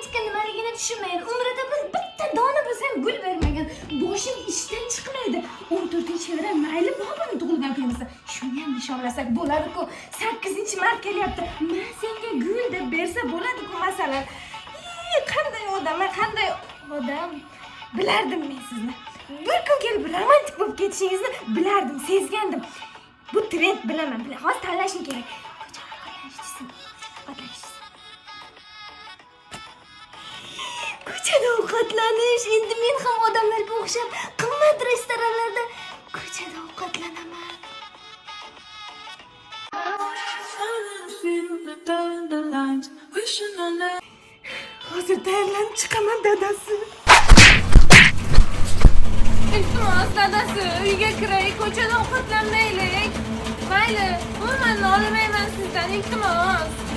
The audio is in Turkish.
romantika nimaligini tushunmaydi umrida bir bitta dona bo'lsa ham gul bermagan boshim ishdan chiqmaydi o'n to'rtinchi fevral mayli boburni tug'ilgan kunimizda shuni ham nishonlasak bo'ladiku sakkizinchi mart kelyapti man senga gul deb bersa bo'ladiku masalan Ii, qanday odam qanday odam bilardim men sizni bir kun kelib romantik bo'lib ketishingizni bilardim sezgandim bu trend bilaman hozir tanlashim kerak ko'chada ovqatlanish endi men ham odamlarga o'xshab qimmat restoranlarda. Ko'chada ovqatlanaman hozir tayyorlanib chiqaman dadasi iltimos dadasi uyga kiray ko'chada ovqatlanmaylik mayli umuman nolimayman sizdan iltimos